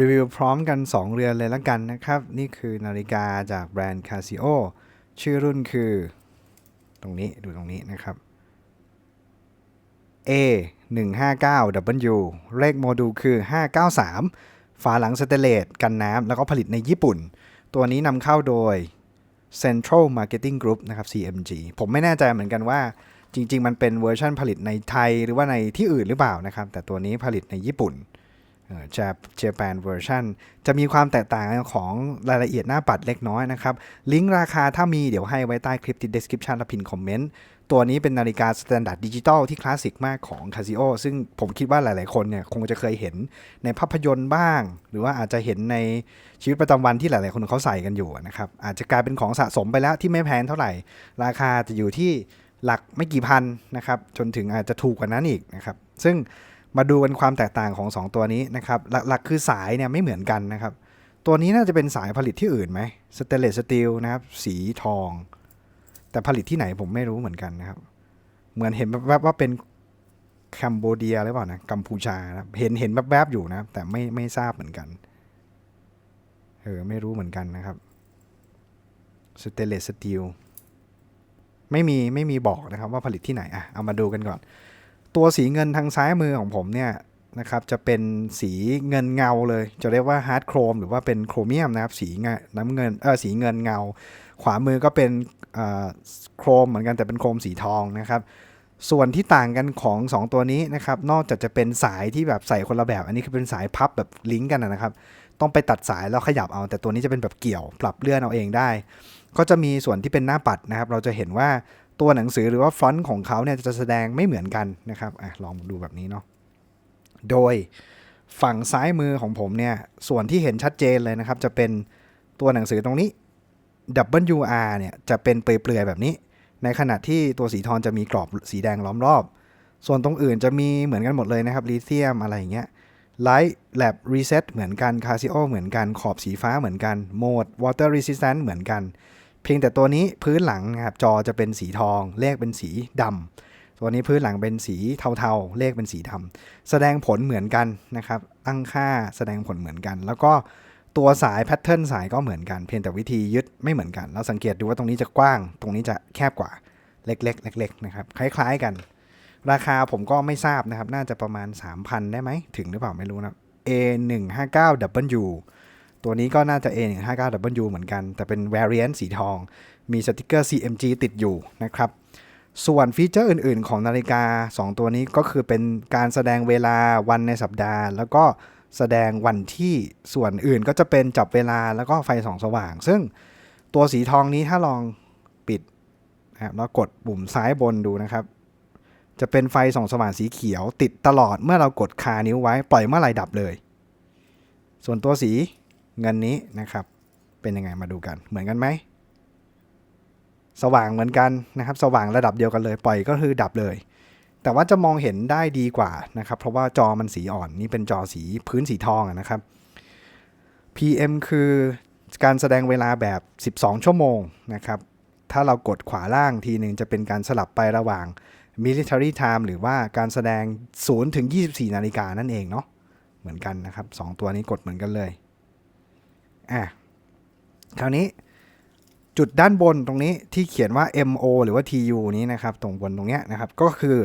รีวิวพร้อมกัน 2 เรือนเลยละกันนะครับ นี่คือนาฬิกาจากแบรนด์ Casio ชื่อรุ่นคือ ตรงนี้ดูตรงนี้นะครับ A 1 5 9 W เลขโมดูลคือ 593 ฝาหลังสเตเลสกันน้ำแล้วก็ผลิตในญี่ปุ่น ตัวนี้นำเข้าโดย Central Marketing Group นะครับ CMG ผมไม่แน่ใจเหมือนกันว่าจริง ๆ มันเป็นเวอร์ชันผลิตในไทยหรือว่าในที่อื่นหรือเปล่านะครับ แต่ตัวนี้ผลิตในญี่ปุ่น จะเจแปนเวอร์ชันจะมีความแตกต่างของรายละเอียดหน้าปัดเล็กน้อยนะครับ ลิงก์ราคาถ้ามีเดี๋ยวให้ไว้ใต้คลิปที่ description และพินคอมเมนต์ ตัวนี้เป็นนาฬิกาสแตนดาร์ดดิจิตอลที่คลาสสิกมากของ Casio ซึ่งผมคิดว่าหลายๆคนเนี่ยคงจะเคยเห็นในภาพยนตร์บ้าง หรือว่าอาจจะเห็นในชีวิตประจำวันที่หลาย ๆ คนเขาใส่กันอยู่นะครับ อาจจะกลายเป็นของสะสมไปแล้วที่ไม่แพงเท่าไหร่ ราคาจะอยู่ที่หลักไม่กี่พันนะครับจนถึงอาจจะถูกกว่านั้นอีกนะครับซึ่ง มาดูกันความแตกต่างของ 2 ตัวนี้นะครับ หลักๆคือสายเนี่ยไม่เหมือนกันนะครับ ตัวนี้น่าจะเป็นสายผลิตที่อื่นไหมสเตนเลสสตีลนะครับ สีทอง แต่ผลิตที่ไหนผมไม่รู้เหมือนกันนะครับ เหมือนเห็นแวบๆว่าเป็นแคัมโบเดียหรือเปล่านะกัมพูชานะเห็นเห็นแวบๆอยู่นะแต่ไม่ไม่ทราบเหมือนกันเออไม่รู้เหมือนกันนะครับสเตนเลสสตีลไม่มีไม่มีบอกนะครับว่าผลิตที่ไหนอะเอามาดูกันก่อน ตัวสีเงินทางซ้ายมือของผมเนี่ยนะครับจะเป็นสีเงินเงาเลย จะเรียกว่าฮาร์ดโครมหรือว่าเป็นโครเมียมนะครับสีเงน้ำเงินเออสีเงินเงา ขวามือก็เป็นโครมเหมือนกันแต่เป็นโครมสีทองนะครับ ส่วนที่ต่างกันของ 2 ตัวนี้นะครับ นอกจากจะเป็นสายที่แบบใส่คนละแบบ อันนี้คือเป็นสายพับแบบลิงก์กันนะครับ ต้องไปตัดสายแล้วขยับเอา แต่ตัวนี้จะเป็นแบบเกี่ยวปรับเลื่อนเอาเองได้ ก็จะมีส่วนที่เป็นหน้าปัดนะครับ เราจะเห็นว่า ตัวหนังสือหรือว่าฟอนต์ของเขาเนี่ยจะแสดงไม่เหมือนกันนะครับอลองดูแบบนี้เนาะโดยฝั่งซ้ายมือของผมเนี่ยส่วนที่เห็นชัดเจนเลยนะครับ จะเป็นตัวหนังสือตรงนี้ WR เนี่ยจะเป็นเปลือยๆแบบนี้ ในขณะที่ตัวสีทองจะมีกรอบสีแดงล้อมรอบ ส่วนตรงอื่นจะมีเหมือนกันหมดเลยนะครับลิเธียมอะไรอย่างเงี้ยไลท์แลบรีเซ็ตเหมือนกันคาซิโอเหมือนกันขอบสีฟ้าเหมือนกันโหมดวอเตอร์รีสิสแตนเหมือนกัน เพียงแต่ตัวนี้พื้นหลังนะครับจอจะเป็นสีทอง เลขเป็นสีดำตัวนี้พื้นหลังเป็นสีเทาๆ เลขเป็นสีดำแสดงผลเหมือนกันนะครับ ตั้งค่าแสดงผลเหมือนกัน แล้วก็ตัวสายแพทเทิร์นสายก็เหมือนกัน เพียงแต่วิธียึดไม่เหมือนกัน เราสังเกตดูว่าตรงนี้จะกว้าง ตรงนี้จะแคบกว่าเล็กๆเล็กๆนะครับคล้ายๆกัน ราคาผมก็ไม่ทราบนะครับ น่าจะประมาณ 3,000 ได้ไหมถึงหรือเปล่าไม่รู้นะ A 1 5 9 W ตัวนี้ก็น่าจะ A 1 5 9 W เหมือนกัน แต่เป็น variant สีทอง มีสติกเกอร์ CMG ติดอยู่นะครับ ส่วนฟีเจอร์อื่นๆ ของนาฬิกา 2 ตัวนี้ก็คือเป็นการแสดงเวลาวันในสัปดาห์ แล้วก็แสดงวันที่ส่วนอื่นก็จะเป็นจับเวลาแล้วก็ไฟส่องสว่าง ซึ่งตัวสีทองนี้ถ้าลองปิดนะครับแล้วกดปุ่มซ้ายบนดูนะครับ จะเป็นไฟส่องสว่างสีเขียว ติดตลอดเมื่อเรากดคานิ้วไว้ปล่อยเมื่อไหร่ดับเลย ส่วนตัวสี เงินนี้นะครับ เป็นยังไงมาดูกัน เหมือนกันไหม สว่างเหมือนกันนะครับ สว่างระดับเดียวกันเลย ปล่อยก็คือดับเลย แต่ว่าจะมองเห็นได้ดีกว่านะครับ เพราะว่าจอมันสีอ่อนนี่เป็นจอสีพื้นสีทองนะครับ PM คือการแสดงเวลาแบบ 12 ชั่วโมงนะครับ ถ้าเรากดขวาล่างทีหนึ่งจะเป็นการสลับไประหว่าง military time หรือว่าการแสดง0ถึง24 นาฬิกานั่นเองเนาะ เหมือนกันนะครับ 2 ตัวนี้กดเหมือนกันเลย อะคราวนี้จุดด้านบนตรงนี้ที่เขียนว่า MO หรือว่า TU นี้นะครับตรงบนตรงเนี้ยนะครับ ก็คือ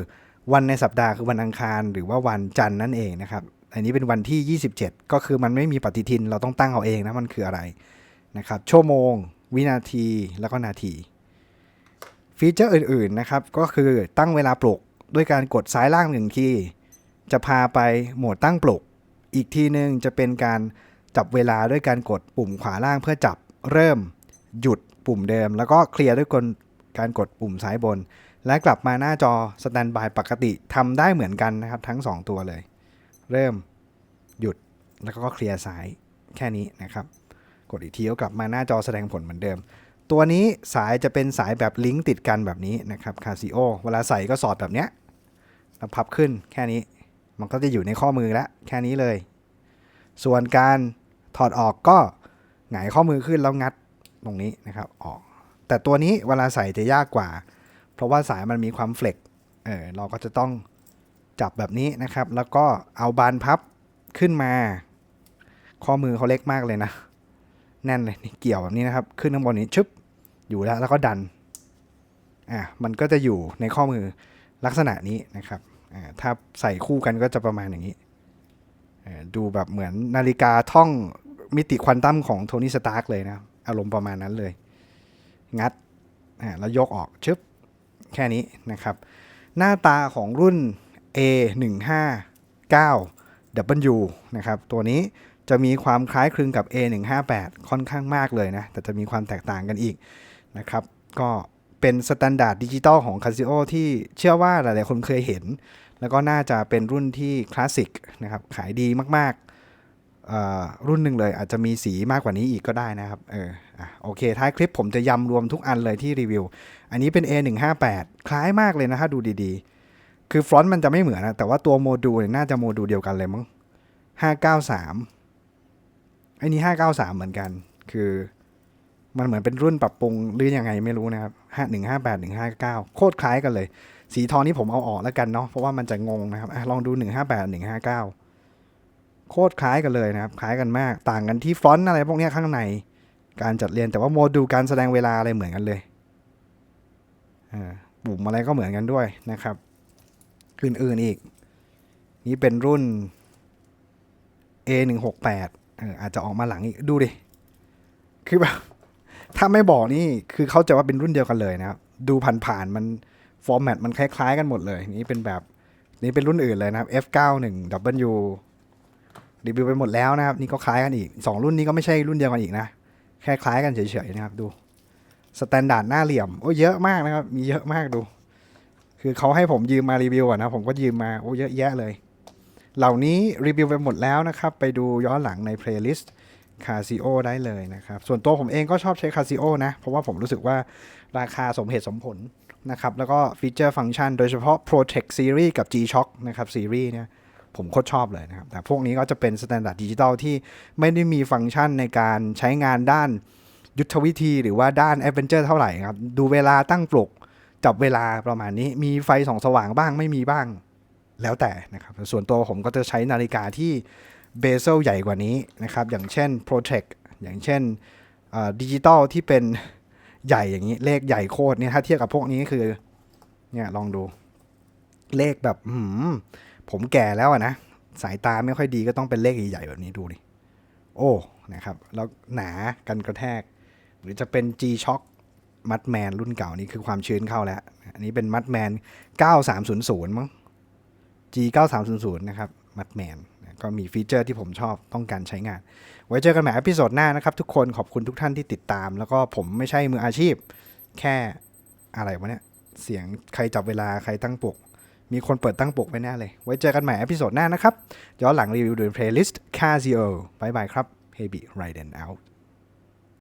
วันในสัปดาห์คือวันอังคารหรือว่าวันจันทร์นั่นเองนะครับ อันนี้เป็นวันที่ 27 ก็คือมันไม่มีปฏิทินเราต้องตั้งเอาเองนะมันคืออะไรนะครับ ชั่วโมง วินาทีแล้วก็นาที ฟีเจอร์อื่นๆนะครับ ก็คือตั้งเวลาปลุกด้วยการกดซ้ายล่างหนึ่งทีจะพาไปโหมดตั้งปลุก อีกทีหนึ่งจะเป็นการ จับเวลาด้วยการกดปุ่มขวาล่างเพื่อจับเริ่มหยุดปุ่มเดิม แล้วก็เคลียร์ด้วยการกดปุ่มซ้ายบน และกลับมาหน้าจอสแตนบายปกติทำได้เหมือนกันนะครับ ทั้ง 2 ตัวเลย เริ่มหยุดแล้วก็เคลียร์สายแค่นี้นะครับ กดอีกทีก็กลับมาหน้าจอแสดงผลเหมือนเดิม ตัวนี้สายจะเป็นสายแบบลิงก์ติดกันแบบนี้นะครับคาซิโอเวลาใส่ก็สอดแบบเนี้ยแล้วพับขึ้นแค่นี้มันก็จะอยู่ในข้อมือแล้วแค่นี้เลย ส่วนการ ถอดออกก็หงายข้อมือขึ้นแล้วงัดตรงนี้นะครับออก แต่ตัวนี้เวลาใส่จะยากกว่า เพราะว่าสายมันมีความเฟล็กเออเราก็จะต้องจับแบบนี้นะครับ แล้วก็เอาบานพับขึ้นมา ข้อมือเขาเล็กมากเลยนะ แน่นเลยนี่เกี่ยวแบบนี้นะครับ ขึ้นข้างบนนี้ชึบอยู่แล้วแล้วก็ดันอะมันก็จะอยู่ในข้อมือลักษณะนี้นะครับอ่าถ้าใส่คู่กันก็จะประมาณอย่างนี้อ่าดูแบบเหมือนนาฬิกาท่อง มิติควอนตัมของโทนี่สตาร์กเลยนะ อารมณ์ประมาณนั้นเลย งัดแล้วยกออกชึบแค่นี้นะครับ หน้าตาของรุ่น A 1 5 9 W นะครับ ตัวนี้จะมีความคล้ายคลึงกับ A 1 5 8 ค่อนข้างมากเลยนะ แต่จะมีความแตกต่างกันอีกนะครับ ก็เป็นสแตนดาร์ดดิจิตอลของ Casio ที่เชื่อว่าหลายๆคนเคยเห็น แล้วก็น่าจะเป็นรุ่นที่คลาสสิกนะครับ ขายดีมากๆ รุ่นหนึ่งเลย อาจจะมีสีมากกว่านี้อีกก็ได้นะครับเอออะโอเค ท้ายคลิปผมจะยำรวมทุกอันเลยที่รีวิว อันนี้เป็น A 1 5 8 คล้ายมากเลยนะถ้าดูดีๆ คือฟรอนต์มันจะไม่เหมือนนะ แต่ว่าตัวโมดูลน่าจะโมดูลเดียวกันเลยมั้ง593ไอ้นี้ 593 เหมือนกัน คือมันเหมือนเป็นรุ่นปรับปรุงหรือยังไงไม่รู้นะครับ5158 159 โคตรคล้ายกันเลย สีทองนี้ผมเอาออกแล้วกันเนาะเพราะว่ามันจะงงนะครับอลองดู 158 159 โคตรคล้ายกันเลยนะครับ คล้ายกันมาก ต่างกันที่ฟอนต์อะไรพวกนี้ข้างในการจัดเรียนแต่ว่าโมดูลการแสดงเวลาอะไรเหมือนกันเลยอ่าปุ่มอะไรก็เหมือนกันด้วยนะครับอื่นๆอีก นี่เป็นรุ่น A 1 6 8อออาจจะออกมาหลังอีก ดูดิ คือแบบถ้าไม่บอกนี่คือเข้าใจว่าเป็นรุ่นเดียวกันเลยนะครับ ดูผ่านๆมันฟอร์แมตมันคล้ายๆกันหมดเลย นี่เป็นแบบ นี่เป็นรุ่นอื่นเลยนะครับ F91 W รีวิวไปหมดแล้วนะครับ นี่ก็คล้ายกันอีกสองรุ่นนี้ก็ไม่ใช่รุ่นเดียวกันอีกนะ แค่คล้ายกันเฉยๆนะครับดูสแตนดาร์ดหน้าเหลี่ยม โอ้เยอะมากนะครับ มีเยอะมากดู คือเขาให้ผมยืมมารีวิวอะนะ ผมก็ยืมมาโอ้เยอะแยะเลย เหล่านี้รีวิวไปหมดแล้วนะครับ ไปดูย้อนหลังในเพลย์ลิสต์ Casio ได้เลยนะครับ ส่วนตัวผมเองก็ชอบใช้ Casio นะ เพราะว่าผมรู้สึกว่าราคาสมเหตุสมผลนะครับ แล้วก็ฟีเจอร์ฟังก์ชัน โดยเฉพาะ Protect Series กับ G-Shock นะครับซีรีส์เนี่ย ผมโคตรชอบเลยนะครับ แต่พวกนี้ก็จะเป็นสแตนดาร์ดดิจิตอลที่ไม่ได้มีฟังก์ชันในการใช้งานด้านยุทธวิธีหรือว่าด้านแอดเวนเจอร์เท่าไหร่ครับ ดูเวลาตั้งปลุกจับเวลาประมาณนี้มีไฟส่องสว่างบ้างไม่มีบ้างแล้วแต่นะครับ ส่วนตัวผมก็จะใช้นาฬิกาที่เบเซลใหญ่กว่านี้นะครับ อย่างเช่น Protect อย่างเช่นดิจิตอลที่เป็นใหญ่อย่างนี้เลขใหญ่โคตรเนี่ยถ้าเทียบกับพวกนี้คือเนี่ยลองดูเลขแบบหืม ผมแก่แล้วอะนะ สายตาไม่ค่อยดีก็ต้องเป็นเลขใหญ่ๆแบบนี้ดูดิโอ้นะครับ แล้วหนากันกระแทก หรือจะเป็น G-Shock มัดแมนรุ่นเก่านี่คือความชื้นเข้าแล้ว อันนี้เป็นมัดแมน 9300 มั้ง G 9300 นะครับมัดแมนก็มีฟีเจอร์ที่ผมชอบต้องการใช้งาน ไว้เจอกันใหม่อพิโซดหน้านะครับ ทุกคนขอบคุณทุกท่านที่ติดตาม แล้วก็ผมไม่ใช่มืออาชีพ แค่อะไรวะเนี่ย เสียงใครจับเวลาใครตั้งปลุก มีคนเปิดตั้งปกไว้แน่เลย ไว้เจอกันใหม่อพิโซดหน้านะครับ ย้อนหลังรีวิวโดย playlist Casio บายบายครับ Hey Be Right and Out